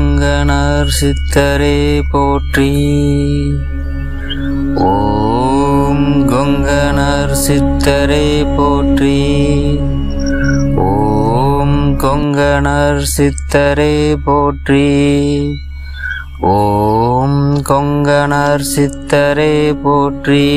கொங்கணர் சித்தரே போற்றி. ஓம் கொங்கணர் சித்தரே போற்றி. ஓம் கொங்கணர் சித்தரே போற்றி. ஓம் கொங்கணர் சித்தரே போற்றி.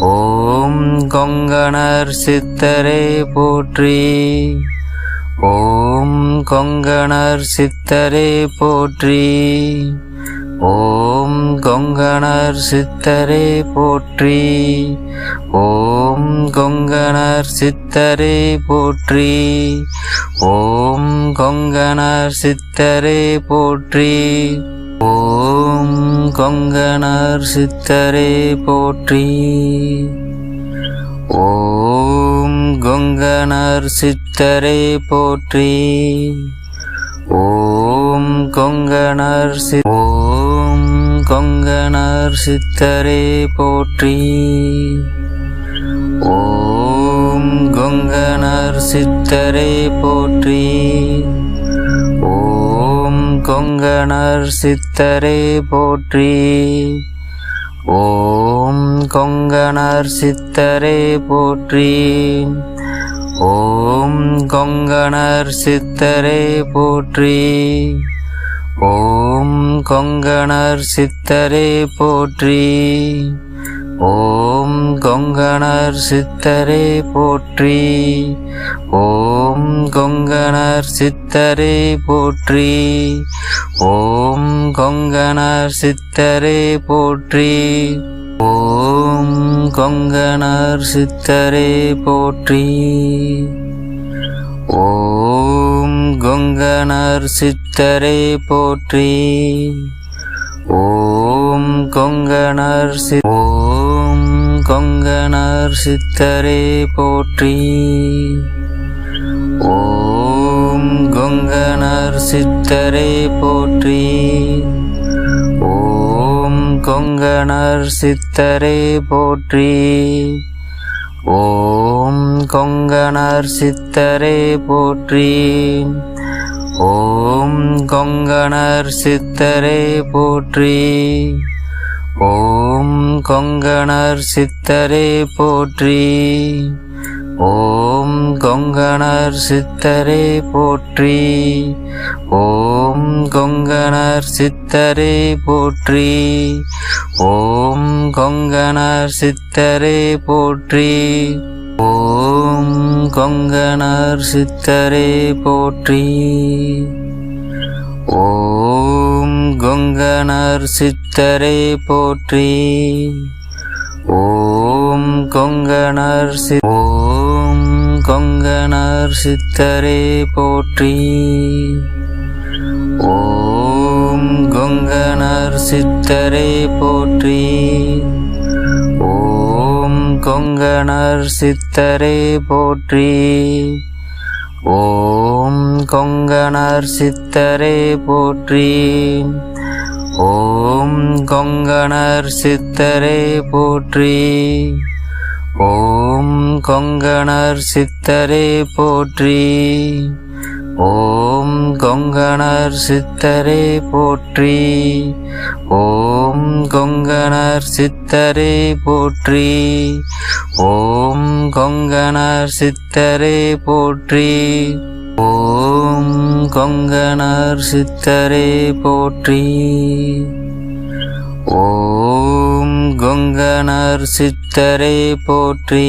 ஓம் கொங்கணர் சித்தரே போற்றி. ஓம் கொங்கணர் சித்தரே போற்றி. ஓம் கொங்கணர் சித்தரே போற்றி. ஓம் கொங்கணர் சித்தரே போற்றி. ஓம் கொங்கணர் சித்தரே போற்றி. ஓம் கொங்கணர் சித்தரே போற்றி. ஓம் கொங்கணர் சித்தரே போற்றி. ஓம் கொங்கணர் சி ஓம் கொங்கணர் சித்தரே போற்றி. ஓம் கொங்கணர் சித்தரே போற்றி. ஓம் கொங்கணர் சித்தரே போற்றி. ஓம் கொங்கணர் சித்தரே போற்றி. ஓம் கொங்கணர் சித்தரே போற்றி. ஓம் கொங்கணர் சித்தரே போற்றி. ஓம் கொங்கணர் சித்தரே போற்றி. ஓம் கொங்கணர் சித்தரே போற்றி. ஓம் கொங்கணர் சித்தரே போற்றி. ஓம் கொங்கணர் சித்தரே போற்றி. ஓம் கொங்கணர் சித்தரே போற்றி. ஓம் கொங்கணர் சி ஓம் கொங்கணர் சித்தரே போற்றி. ஓம் கொங்கணர் சித்தரே போற்றி. கொங்கணர் சித்தரே போற்றி. ஓம் கொங்கணர் சித்தரே போற்றி. ஓம் கொங்கணர் சித்தரே போற்றி. ஓம் கொங்கணர் சித்தரே போற்றி. ஓம் கொங்கணர் சித்தரே போற்றி. ஓம் கொங்கணர் சித்தரே போற்றி. ஓம் கொங்கணர் சித்தரே போற்றி. ஓம் கொங்கணர் சித்தரே போற்றி. ஓம் கொங்கணர் சித்தரே போற்றி. ஓம் கொங்கணர் சி ஓம் கொங்கணர் சித்தரே போற்றி. ஓம் கொங்கணர் சித்தரை போற்றி. ஓம் கொங்கணர் சித்தரை போற்றி. ஓம் கொங்கணர் சித்தரை போற்றி. ஓம் கொங்கணர் சித்தரை போற்றி. ஓம் கொங்கணர் சித்தரை போற்றி. ஓம் கொங்கணர் சித்தரே போற்றி. ஓம் கொங்கணர் சித்தரே போற்றி. ஓம் கொங்கணர் சித்தரே போற்றி. ஓம் கொங்கணர் சித்தரே போற்றி. ஓம் கொங்கணர் சித்தரே போற்றி.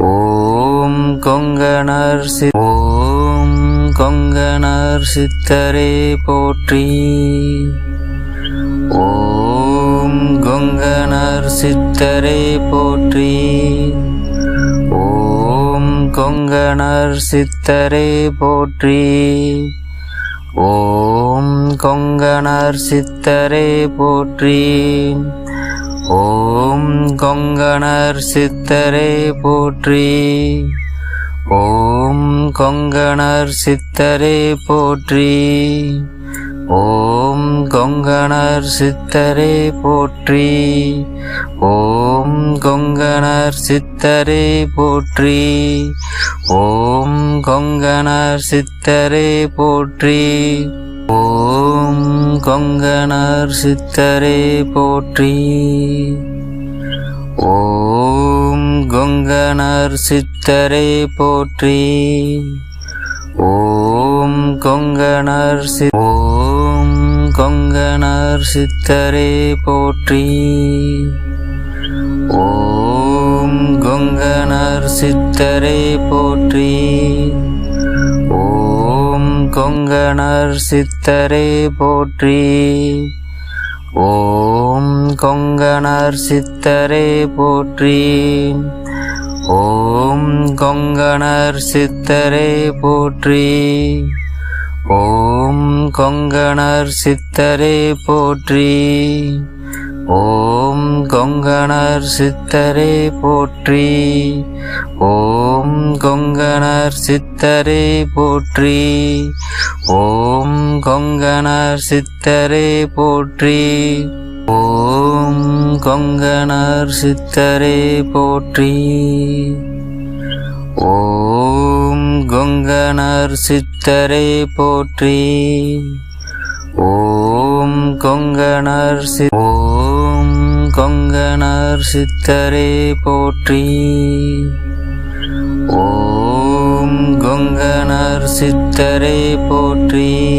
ஓம் கொங்கணர் சி ஓம் கொங்கணர் சித்தரே போற்றி. ஓம் கொங்கணர் சித்தரே போற்றி. ஓம் கொங்கணர் சித்தரே போற்றி. ஓம் கொங்கணர் சித்தரே போற்றி. ஓம் கொங்கணர் சித்தரே போற்றி. ஓம் கொங்கணர் சித்தரே போற்றி. ஓம் கொங்கணர் சித்தரே போற்றி. ஓம் கொங்கணர் சித்தரே போற்றி. ஓம் கொங்கணர் சித்தரே போற்றி. ஓம் கொங்கணர் சித்தரே போற்றி. ஓம் கொங்கனர் சித்தரே போற்றி. ஓம் கொங்கனர் சி ஓம் கொங்கனர் சித்தரே போற்றி. ஓம் கொங்கனர் சித்தரே போற்றி. ஓம் கொங்கனர் சித்தரே போற்றி. ஓம் கொங்கணர் சித்தரே போற்றி. ஓம் கொங்கணர் சித்தரே போற்றி. ஓம் கொங்கணர் சித்தரே போற்றி. ஓம் கொங்கணர் சித்தரே போற்றி. ஓம் கொங்கணர் சித்தரே போற்றி. ஓம் கொங்கணர் சித்தரே போற்றி. ஓம் கொங்கணர் சித்தரே போற்றி. ஓம் கொங்கணர் சித்தரே போற்றி. ஓம் கொங்கணர் சி ஓம் கொங்கணர் சித்தரே போற்றி. ஓம் கொங்கணர் சித்தரை போற்றி.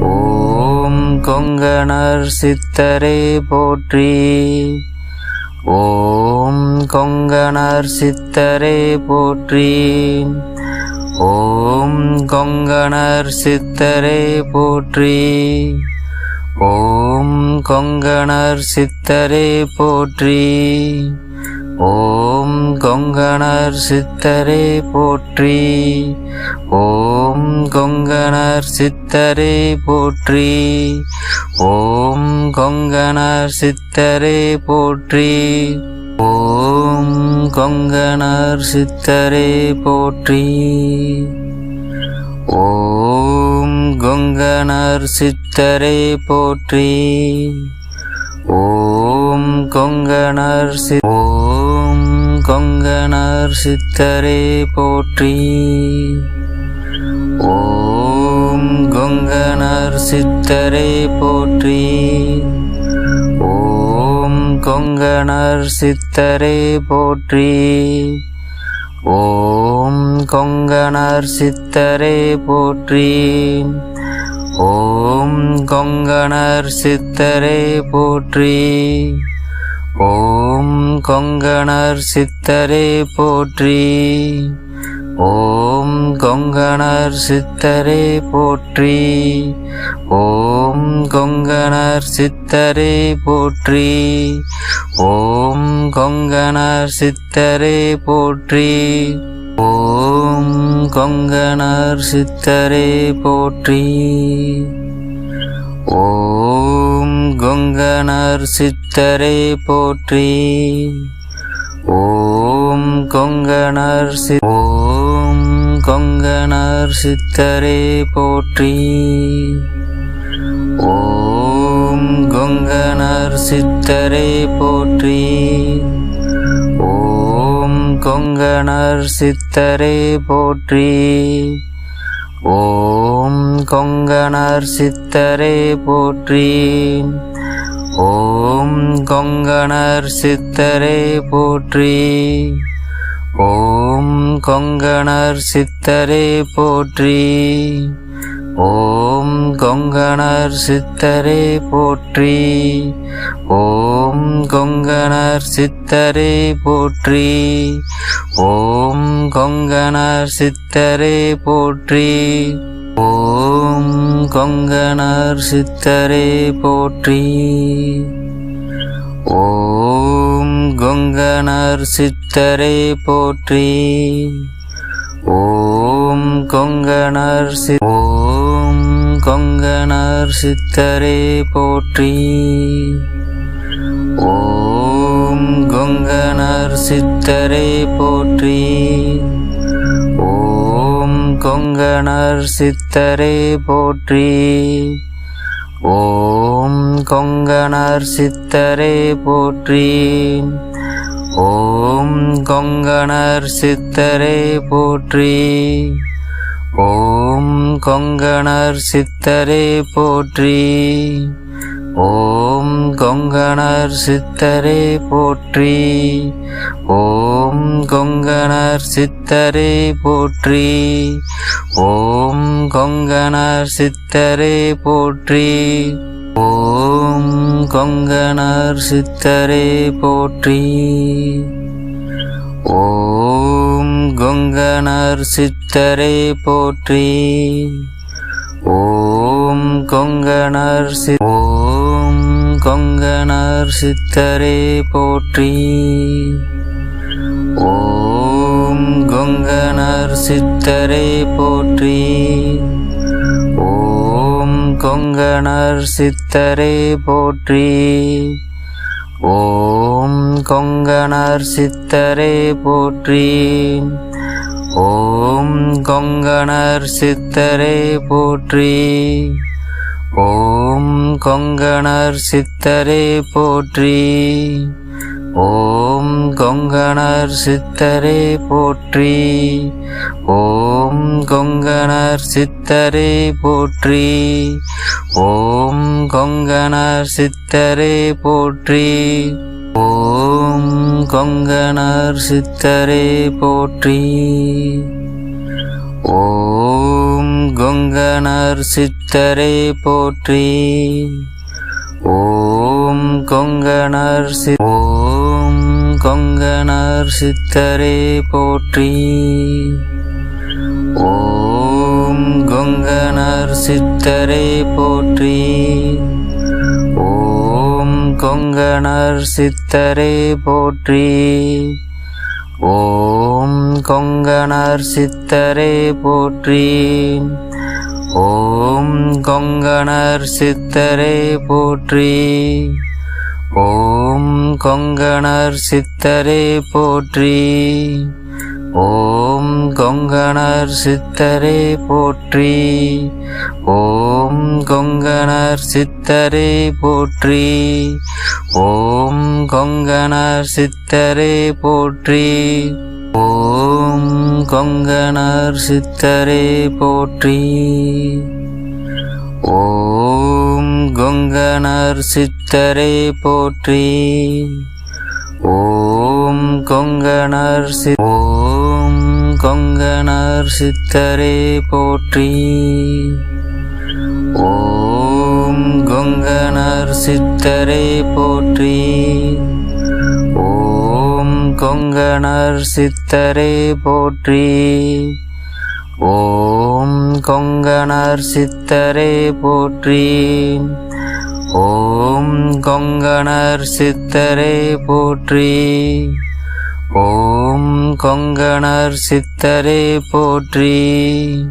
ஓம் கொங்கணர் சித்தரை போற்றி. ஓம் கொங்கணர் சித்தரை போற்றி. ஓம் கொங்கணர் சித்தரை போற்றி. ஓம் கொங்கணர் சித்தரை போற்றி. ஓம் கொங்கணர் சித்தரே போற்றி. ஓம் கொங்கணர் சித்தரே போற்றி. ஓம் கொங்கணர் சித்தரே போற்றி. ஓம் கொங்கணர் சித்தரே போற்றி. ஓம் கொங்கணர் சித்தரே போற்றி. ஓம் கொங்கணர் சி ஓம் கொங்கனார் சித்தரே போற்றி. ஓம் கொங்கனார் சித்தரே போற்றி. ஓம் கொங்கனார் சித்தரே போற்றி. ஓம் கொங்கனார் சித்தரே போற்றி. ஓம் கொங்கனார் சித்தரே போற்றி. ஓம் கொங்கணர் சித்தரே போற்றி. ஓம் கொங்கணர் சித்தரே போற்றி. ஓம் கொங்கணர் சித்தரே போற்றி. ஓம் கொங்கணர் சித்தரே போற்றி. ஓம் கொங்கணர் சித்தரே போற்றி. ஓம் கொங்கணர் சித்தரை போற்றி. ஓம் கொங்கணர் சி ஓம் கொங்கணர் சித்தரே போற்றி. ஓம் கொங்கணர் சித்தரே போற்றி. ஓம் கொங்கணர் சித்தரே போற்றி. ஓம் கொங்கணர் சித்தரே போற்றி. ஓம் கொங்கணர் சித்தரே போற்றி. ஓம் கொங்கணர் சித்தரே போற்றி. ஓம் கொங்கணர் சித்தரே போற்றி. ஓம் கொங்கணர் சித்தரே போற்றி. ஓம் கொங்கணர் சித்தரே போற்றி. ஓம் கொங்கணர் சித்தரே போற்றி. ஓம் கொங்கணர் சித்தரே போற்றி. ஓம் கொங்கணர் சி ஓம் கொங்கணர் சித்தரே போற்றி. ஓம் கொங்கணர் சித்தரே போற்றி. கொங்கணர் சித்தரே போற்றி. ஓம் கொங்கணர் சித்தரே போற்றி. ஓம் கொங்கணர் சித்தரே போற்றி. ஓம் கொங்கணர் சித்தரே போற்றி. ஓம் கொங்கணர் சித்தரே போற்றி. ஓம் கொங்கணர் சித்தரே போற்றி. ஓம் கொங்கணர் சித்தரே போற்றி. ஓம் கொங்கணர் சித்தரே போற்றி. ஓம் கொங்கணர் சித்தரே போற்றி. ஓம் கொங்கணர் சி ஓம் கொங்கணர் சித்தரே போற்றி. ஓம் கொங்கணர் சித்தரை போற்றி. ஓம் கொங்கணர் சித்தரை போற்றி. ஓம் கொங்கணர் சித்தரை போற்றி. ஓம் கொங்கணர் சித்தரை போற்றி. ஓம் கொங்கணர் சித்தரே போற்றி. ஓம் கொங்கணர் சித்தரே போற்றி. ஓம் கொங்கணர் சித்தரே போற்றி. ஓம் கொங்கணர் சித்தரே போற்றி. ஓம் கொங்கணர் சித்தரே போற்றி. ஓம் கொங்கணர் சித்தரே போற்றி. ஓம் கொங்கணர் சி ஓம் கொங்கணர் சித்தரே போற்றி. ஓம் கொங்கணர் சித்தரே போற்றி. ஓம் கொங்கணர் சித்தரே போற்றி. ஓம் கொங்கணர் சித்தரே போற்றி. ஓம் கொங்கணர் சித்தரே போற்றி. ஓம் கொங்கணர் சித்தரே போற்றி. ஓம் கொங்கணர் சித்தரே போற்றி. ஓம் கொங்கணர் சித்தரே போற்றி. ஓம் கொங்கணர் சித்தரே போற்றி. ஓம் கொங்கணர் சித்தரே போற்றி. ஓம் கொங்கணர் சித்தரே போற்றி. ஓம் கொங்கணர் சி ஓம் கொங்கணர் சித்தரே போற்றி. ஓம் கொங்கணர் சித்தரே போற்றி. ஓம் கொங்கணர் சித்தரே போற்றி. ஓம் கொங்கணர் சித்தரே போற்றி. ஓம் கொங்கணர் சித்தரே போற்றி. ஓம் கொங்கணர் சித்தரே போற்றி.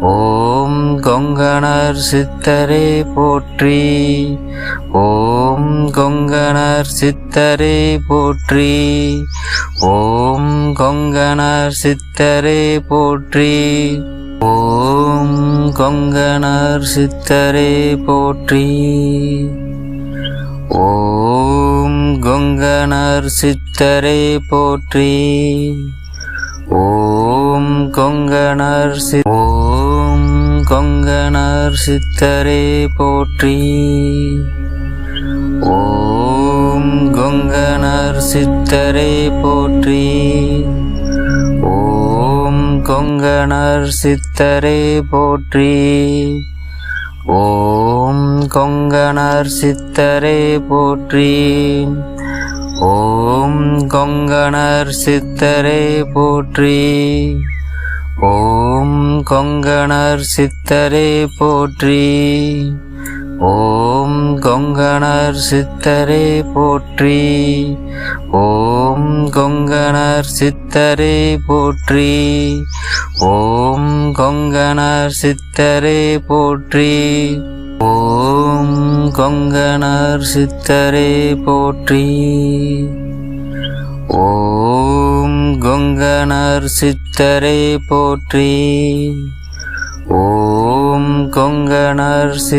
ஓம் கொங்கணர் சித்தரே போற்றி. ஓம் கொங்கணர் சித்தரே போற்றி. ஓம் கொங்கணர் சித்தரே போற்றி. ஓம் கொங்கணர் சித்தரே போற்றி. ஓம் கொங்கணர் சித்தரே போற்றி. ஓம் கொங்கணர் சி ஓம் கொங்கணர் சித்தரே போற்றி. ஓம் கொங்கணர் சித்தரே போற்றி. ஓம் கொங்கணர் சித்தரே போற்றி. ஓம் கொங்கணர் சித்தரே போற்றி. ஓம் கொங்கணர் சித்தரே போற்றி. ஓம் கொங்கணர் சித்தரே போற்றி. ஓம் கொங்கணர் சித்தரே போற்றி. ஓம் கொங்கணர் சித்தரே போற்றி. ஓம் கொங்கணர் சித்தரே போற்றி. ஓம் கொங்கணர் சித்தரே போற்றி. ஓம் கொங்கணர் சித்தரே போற்றி. ஓம் கொங்கணர் சித்